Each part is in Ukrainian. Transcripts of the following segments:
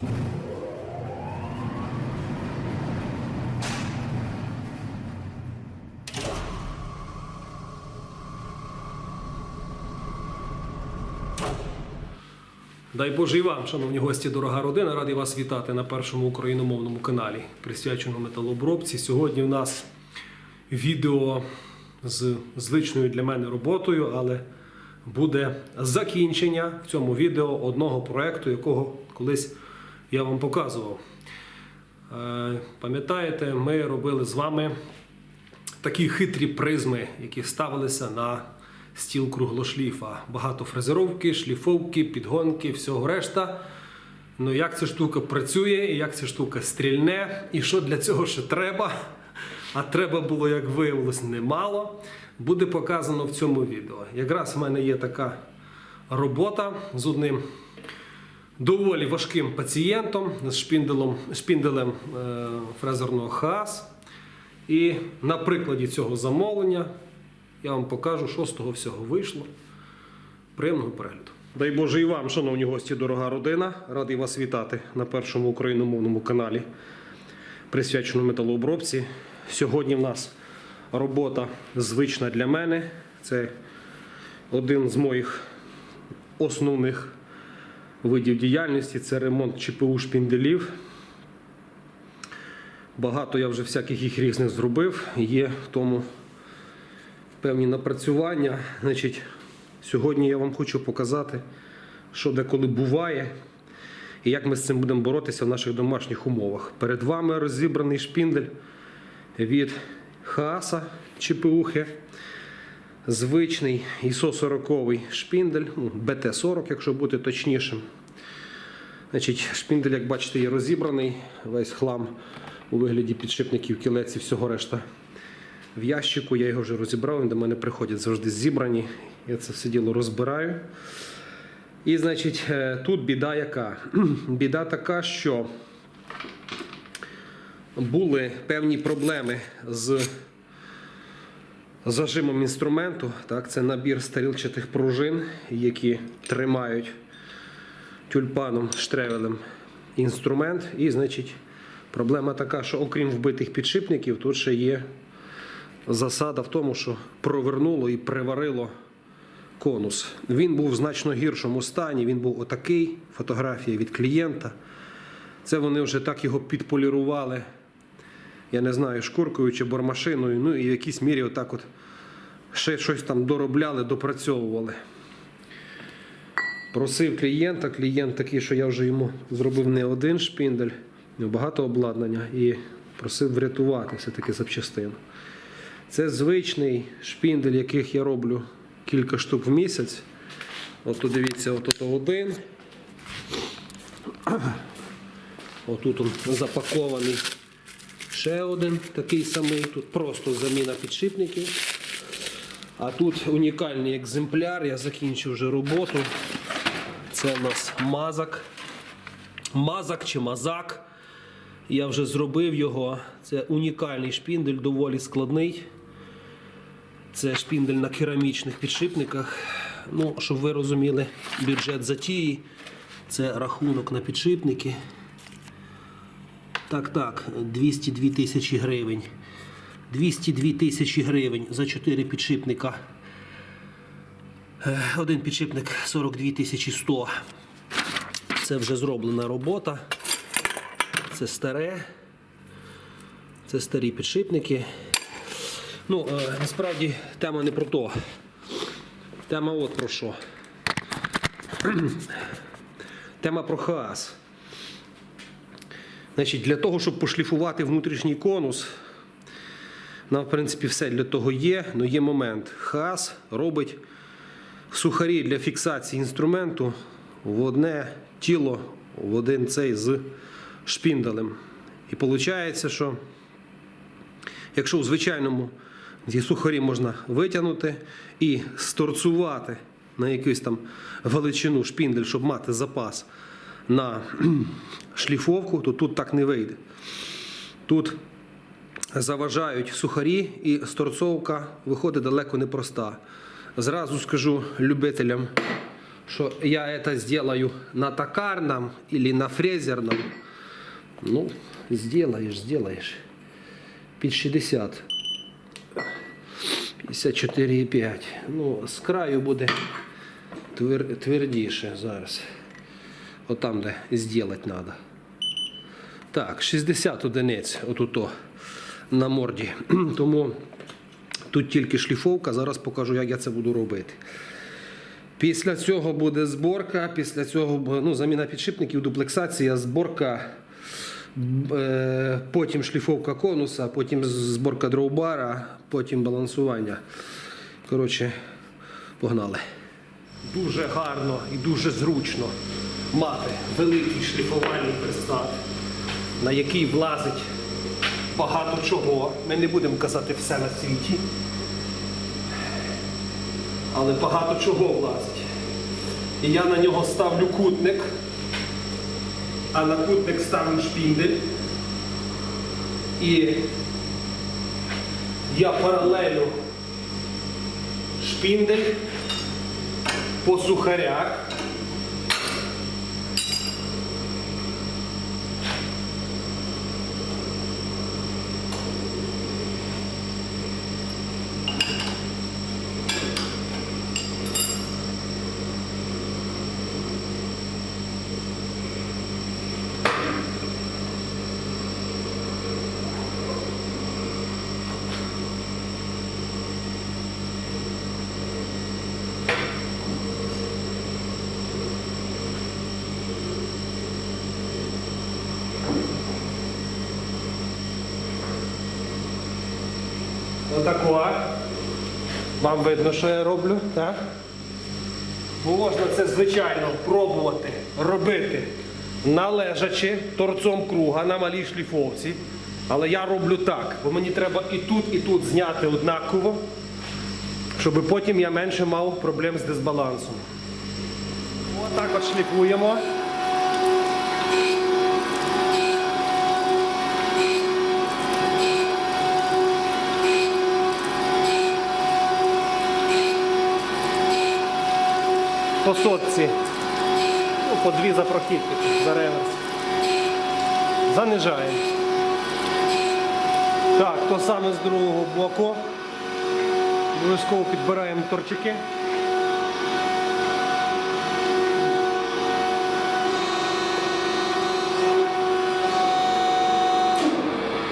Дай Боже і вам, шановні гості, дорога родина, радий вас вітати на першому україномовному каналі, присвяченому металообробці. Сьогодні в нас відео з звичною для мене роботою, але буде закінчення в цьому відео одного проекту, якого колись я вам показував. Е, Пам'ятаєте, ми робили з вами такі хитрі призми, які ставилися на стіл круглошліфа. Багато фрезеровки, шліфовки, підгонки, всього решта. Ну як ця штука працює, і як ця штука стрільне, і що для цього ще треба. А треба було, як виявилось, немало. Буде показано в цьому відео. Якраз в мене є така робота з одним доволі важким пацієнтом з шпінделем, шпінделем е, фрезерного ХАС. І на прикладі цього замовлення я вам покажу, що з того всього вийшло. Приємного перегляду. Дай Боже і вам, шановні гості, дорога родина. Радий вас вітати на першому україномовному каналі, присвяченому металообробці. Сьогодні в нас робота звична для мене. Це один з моїх основних видів діяльності це ремонт ЧПУ шпінделів. Багато я вже всяких їх різних зробив. Є в тому певні напрацювання. Значить, сьогодні я вам хочу показати, що деколи буває, і як ми з цим будемо боротися в наших домашніх умовах. Перед вами розібраний шпіндель від Хааса ЧПУхи. Звичний ISO 40 шпіндель, ну, БТ-40, якщо бути точнішим. Значить, шпіндель, як бачите, є розібраний, весь хлам у вигляді підшипників, кілець і всього решта. В ящику я його вже розібрав, він до мене приходять завжди зібрані. Я це все діло розбираю. І, значить, е, тут біда яка? Біда така, що були певні проблеми з зажимом інструменту. Так, це набір стрілчатих пружин, які тримають тюльпаном штревелем інструмент. І, значить, проблема така, що окрім вбитих підшипників, тут ще є засада в тому, що провернуло і приварило конус. Він був в значно гіршому стані, він був отакий, фотографія від клієнта. Це вони вже так його підполірували, я не знаю, шкуркою чи бормашиною, ну і в якійсь мірі отак от ще щось там доробляли, допрацьовували. Просив клієнта, клієнт такий, що я вже йому зробив не один шпіндель, багато обладнання, і просив врятувати все-таки запчастину. Це звичний шпіндель, яких я роблю кілька штук в місяць. От тут дивіться, отут один. Отут он запакований ще один такий самий. Тут просто заміна підшипників. А тут унікальний екземпляр. Я закінчив вже роботу. Це у нас мазак. Мазак чи мазак. Я вже зробив його. Це унікальний шпіндель, доволі складний. Це шпіндель на керамічних підшипниках. Ну, щоб ви розуміли, бюджет затії. Це рахунок на підшипники. Так, так, 202 тисячі гривень. 202 тисячі гривень за 4 підшипника. Е, Один підшипник 42 100. Це вже зроблена робота. Це старе. Це старі підшипники. Ну, е, насправді тема не про то. Тема от про що. Тема про хаас. Значить, для того, щоб пошліфувати внутрішній конус, нам, в принципі, все для того є, але є момент. Хас робить сухарі для фіксації інструменту в одне тіло, в один цей з шпінделем. І виходить, що якщо у звичайному ці сухарі можна витягнути і сторцувати на якусь там величину шпіндель, щоб мати запас на шліфовку, то тут так не вийде. Тут заважають сухарі, і сторцовка виходить далеко непроста. Зразу скажу любителям что я это сделаю на токарном или на фрезерном. Ну, сделаешь, сделаешь. Під 60. 54,5. Ну, з краю буде твер, твердіше зараз. Отам, де зробити треба. Так, 60 одиниць отуто на морді. Тому тут тільки шліфовка. Зараз покажу, як я це буду робити. Після цього буде зборка, після цього ну, заміна підшипників, дуплексація, зборка, е, потім шліфовка конуса, потім зборка дроубара, потім балансування. Коротше, погнали. Дуже гарно і дуже зручно мати великий шліфувальний пристат, на який влазить багато чого. Ми не будемо казати все на світі але багато чого влазить. І я на нього ставлю кутник, а на кутник ставлю шпіндель. І я паралелю шпіндель по сухарях. Отако. Вам видно, що я роблю, так? Можна це, звичайно, пробувати робити належачи торцом круга на малій шліфовці. Але я роблю так, бо мені треба і тут, і тут зняти однаково, щоб потім я менше мав проблем з дисбалансом. Отак от шліфуємо. По сотці. Ну, по дві за прохідки, за реверс. Занижаємо. Так, то саме з другого боку. Обов'язково підбираємо торчики.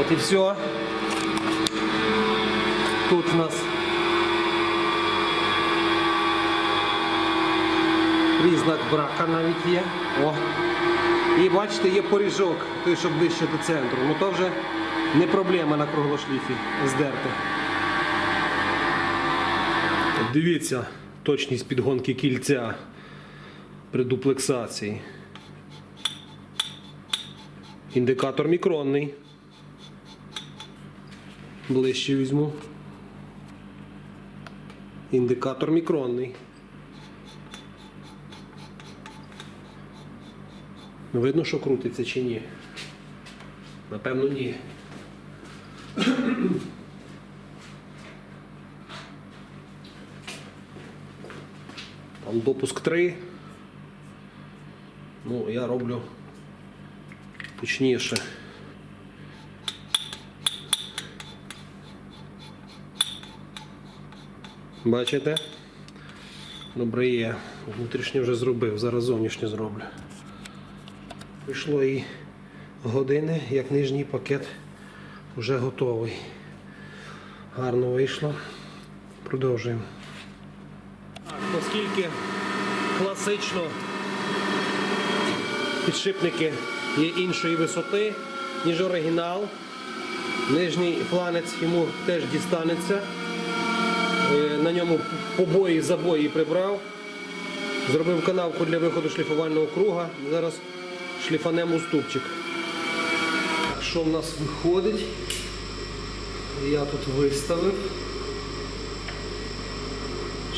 От і все. Тут у нас признак брака навіть є. О. І бачите, є поріжок, той, що ближче до центру. Ну то вже не проблема на круглошліфі здерти. Дивіться точність підгонки кільця при дуплексації. Індикатор мікронний. Ближче візьму. Індикатор мікронний. Ну, Видно, що крутиться чи ні? Напевно, ні. Там допуск 3. Ну, я роблю точніше. Бачите? Добре є. Внутрішнє вже зробив, зараз зовнішнє зроблю. Прийшло і години, як нижній пакет вже готовий. Гарно вийшло. Продовжуємо. Так, оскільки класично підшипники є іншої висоти, ніж оригінал, нижній фланець йому теж дістанеться. Е, На ньому побої, забої прибрав. Зробив канавку для виходу шліфувального круга. Зараз шліфанемо уступчик. Що в нас виходить? Я тут виставив.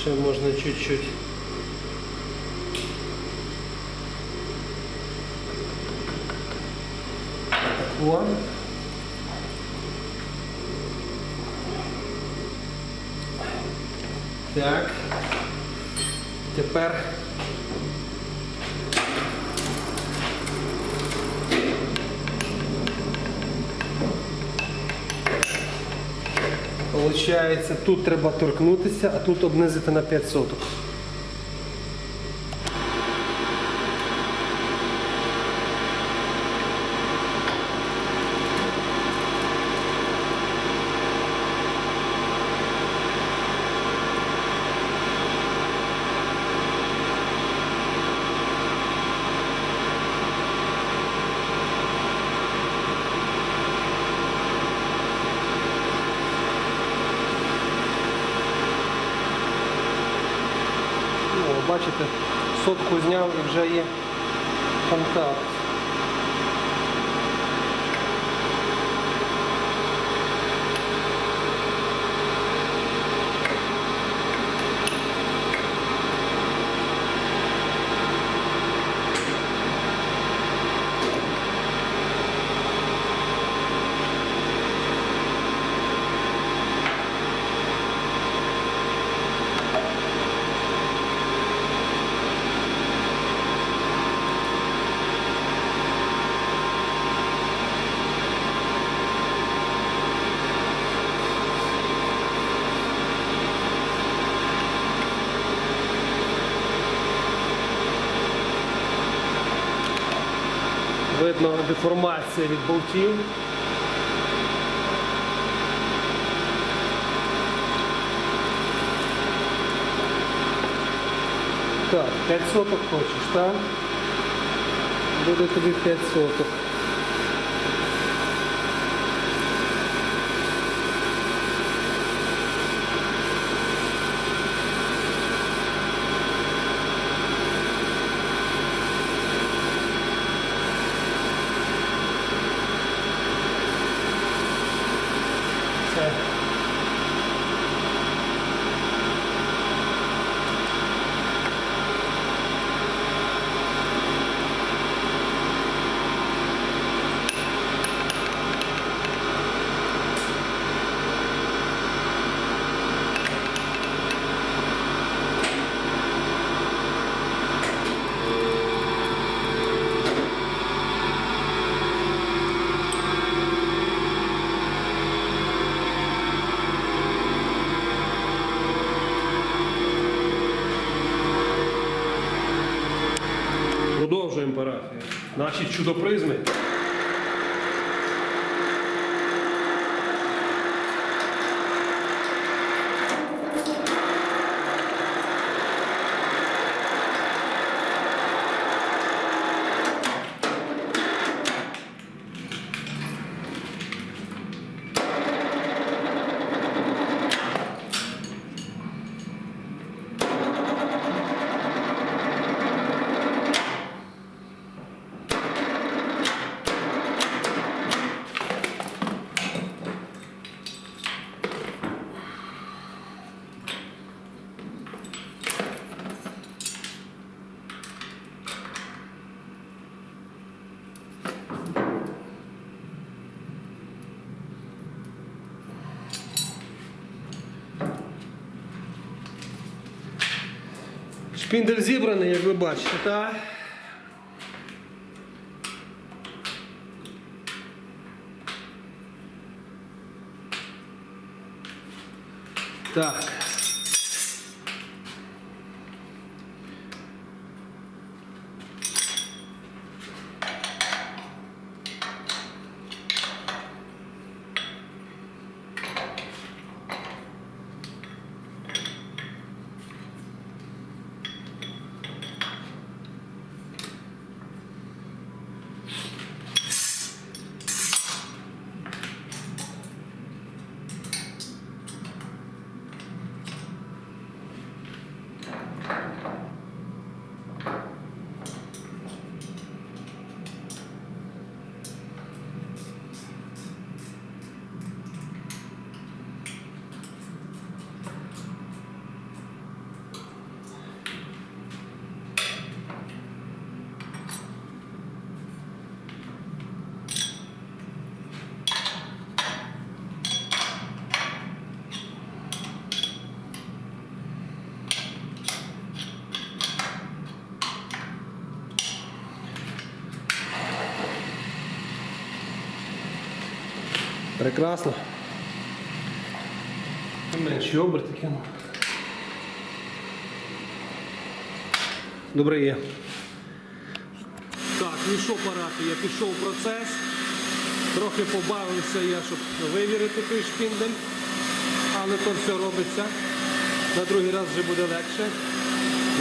Ще можна чуть-чуть. О. Так. Тепер Получається, тут треба торкнутися, а тут обнизити на 5 соток. Ну, бачите, сотку зняв і вже є контакт. Видно деформація від болтів. Так, 5 соток хочеш, так? Буде тобі 5 соток. Все. Продовжуємо парафію. Наші чудопризми. Шпіндель зібраний, як ви бачите, так? Так. Прекрасно. Менші оберти кину. Добре є. Так, між апарату я пішов процес. Трохи побавився я, щоб вивірити той шпіндель. Але то все робиться. На другий раз вже буде легше.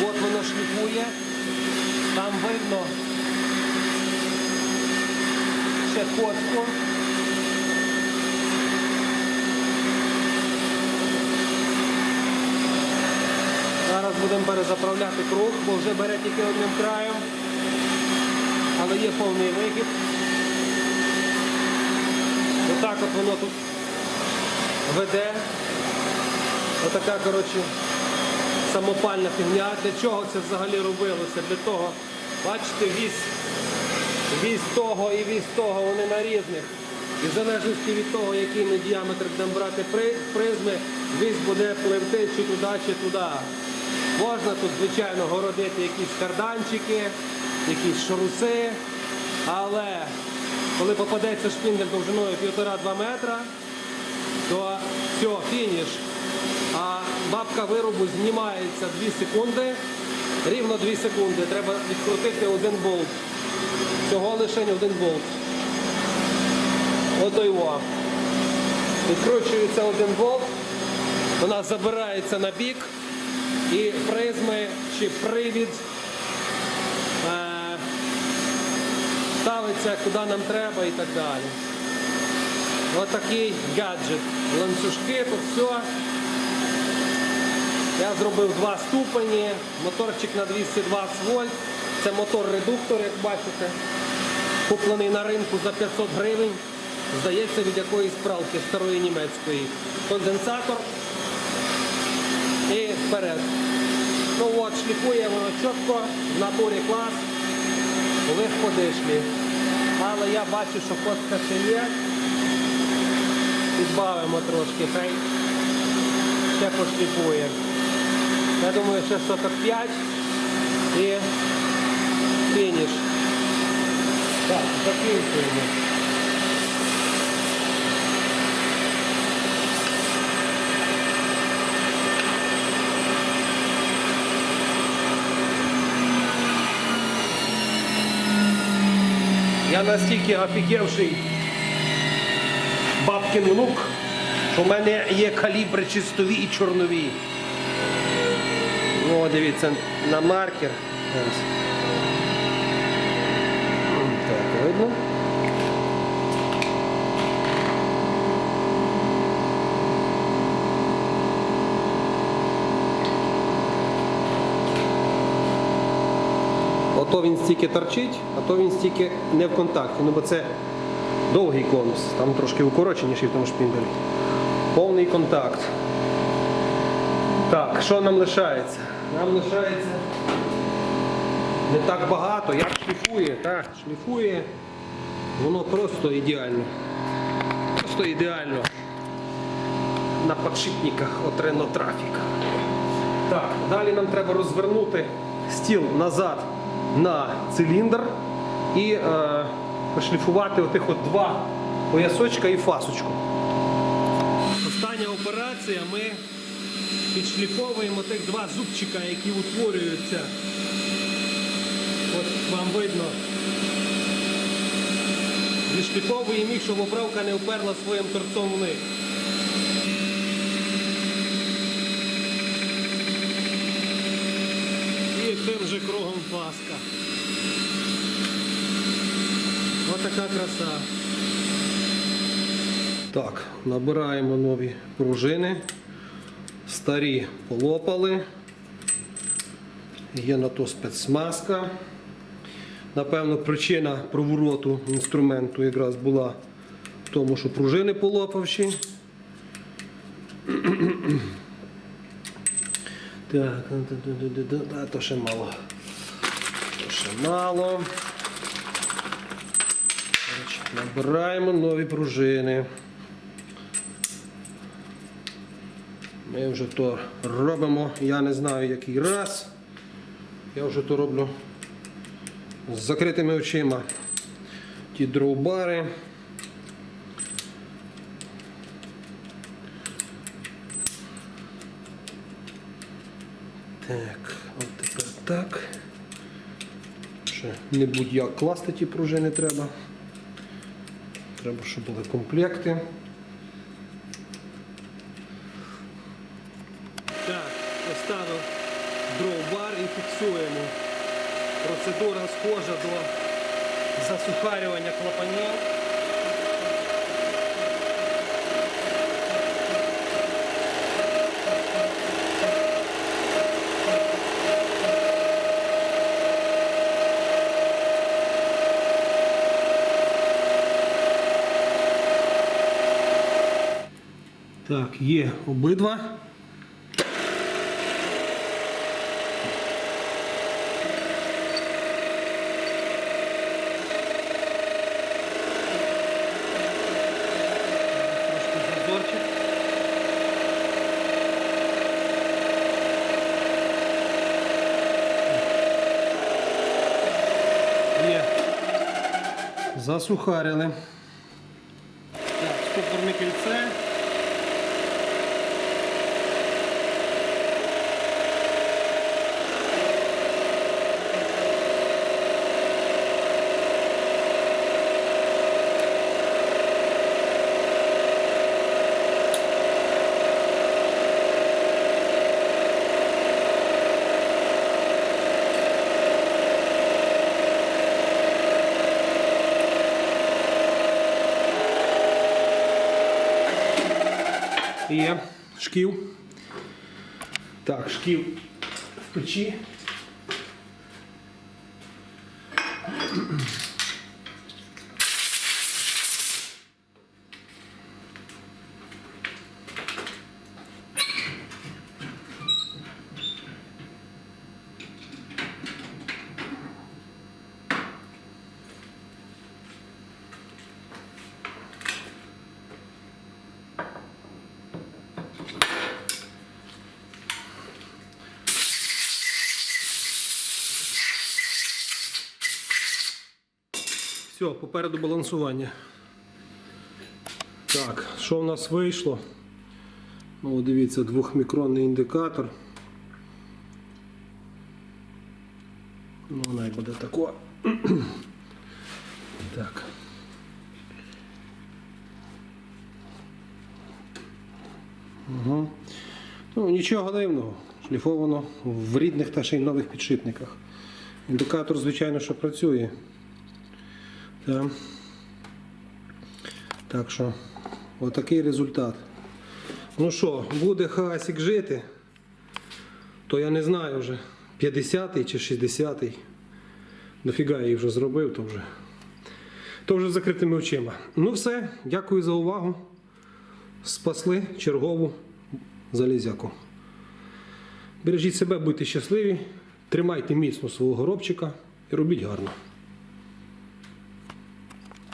От воно шліфує. Там видно ще костку. Зараз будемо перезаправляти круг, бо вже бере тільки одним краєм. Але є повний вихід. Отак от воно тут веде. Отака, коротше, самопальна фігня. Для чого це взагалі робилося? Для того, бачите, вісь того і вісь того, вони на різних. І в залежності від того, який ми діаметр будемо брати призми, вісь буде пливти чи туди, чи туди. Можна тут, звичайно, городити якісь карданчики, якісь шаруси, але коли попадеться шпіндель довжиною 1,5-2 метра, то все, фініш. А бабка виробу знімається 2 секунди, рівно 2 секунди. Треба відкрутити один болт. Всього лише один болт. Ото його. Відкручується один болт, вона забирається на бік і призми чи привід е, ставиться куди нам треба і так далі. Отакий гаджет. Ланцюжки, тут все. Я зробив два ступені, моторчик на 220 вольт. Це мотор-редуктор, як бачите. Куплений на ринку за 500 гривень. Здається, від якоїсь пралки старої німецької. Конденсатор і вперед. Ну от, шліфує воно чітко, в натурі клас, легко дишлі. Але я бачу, що костка ще є. Підбавимо трошки, хай ще пошліфує. Я думаю, ще соток 5 і фініш. Так, закінчуємо. Я настільки офігевший бабкин внук, що в мене є калібри чистові і чорнові. О, дивіться, на маркер. Так, видно. Ото він стільки торчить, а то він стільки не в контакті. Ну бо це довгий конус, там трошки укороченіший в тому шпінделі. Повний контакт. Так, що нам лишається? Нам лишається не так багато, як шліфує, так, шліфує. Воно просто ідеально. Просто ідеально. На подшипниках от Renault. Так, далі нам треба розвернути стіл назад на циліндр і е, пошліфувати отих от два поясочка і фасочку. Остання операція ми підшліфовуємо тих два зубчика, які утворюються. От вам видно. Відшліфовуємо їх, щоб оправка не вперла своїм торцом в них. І тим же кругом паска. Отака краса. Так, набираємо нові пружини. Старі полопали. Є на то спецсмазка. Напевно, причина провороту інструменту якраз була в тому, що пружини полопавші. Так, а то ще мало. То ще мало. Набираємо нові пружини. Ми вже то робимо, я не знаю який раз. Я вже то роблю з закритими очима. Ті дровбари. Так, от тепер так. Ще не будь-як класти ті пружини треба. Треба, щоб були комплекти. Так, поставив дровбар і фіксуємо. Процедура схожа до засухарювання клапанів. Так, є обидва. Засухарили. Так, стопорне кільце. Є шків. Так, шків в печі. Все, попереду балансування. Так, що в нас вийшло? Ну, дивіться, двохмікронний індикатор. Ну, вона й буде тако. так. Угу. Ну, нічого дивного. Шліфовано в рідних та ще й нових підшипниках. Індикатор, звичайно, що працює. Так. Так що, отакий результат. Ну що, буде хасик жити, то я не знаю вже, 50-й чи 60-й. Дофіга я її вже зробив, то вже. То вже закритими очима. Ну все, дякую за увагу. Спасли чергову залізяку. Бережіть себе, будьте щасливі, тримайте міцно свого горобчика і робіть гарно.